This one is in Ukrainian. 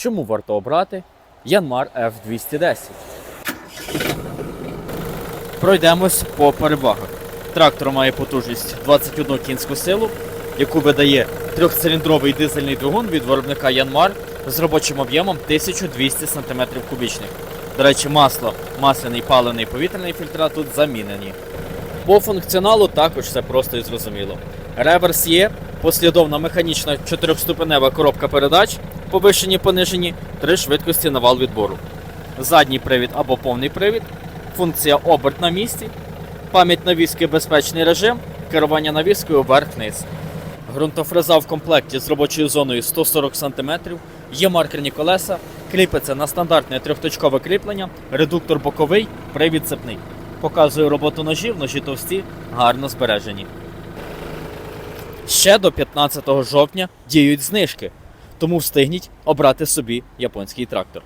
Чому варто обрати Янмар F210? Пройдемось по перевагах. Трактор має потужність 21 кінську силу, яку видає трьохциліндровий дизельний двигун від виробника Янмар з робочим об'ємом 1200 см кубічних. До речі, масло, масляний паливний повітряний фільтра тут замінені. По функціоналу також все просто і зрозуміло. Реверс є, послідовна механічна чотирьохступенева коробка передач, повишені понижені, три швидкості на вал відбору. Задній привід або повний привід, функція оберт на місці, пам'ять навіски безпечний режим, керування навіскою вверх-вниз. Ґрунтофреза в комплекті з робочою зоною 140 см, є маркерні колеса, кріпиться на стандартне трьохточкове кріплення, редуктор боковий, привід цепний. Показує роботу ножів, ножі товсті, гарно збережені. Ще до 15 жовтня діють знижки, тому встигніть обрати собі японський трактор.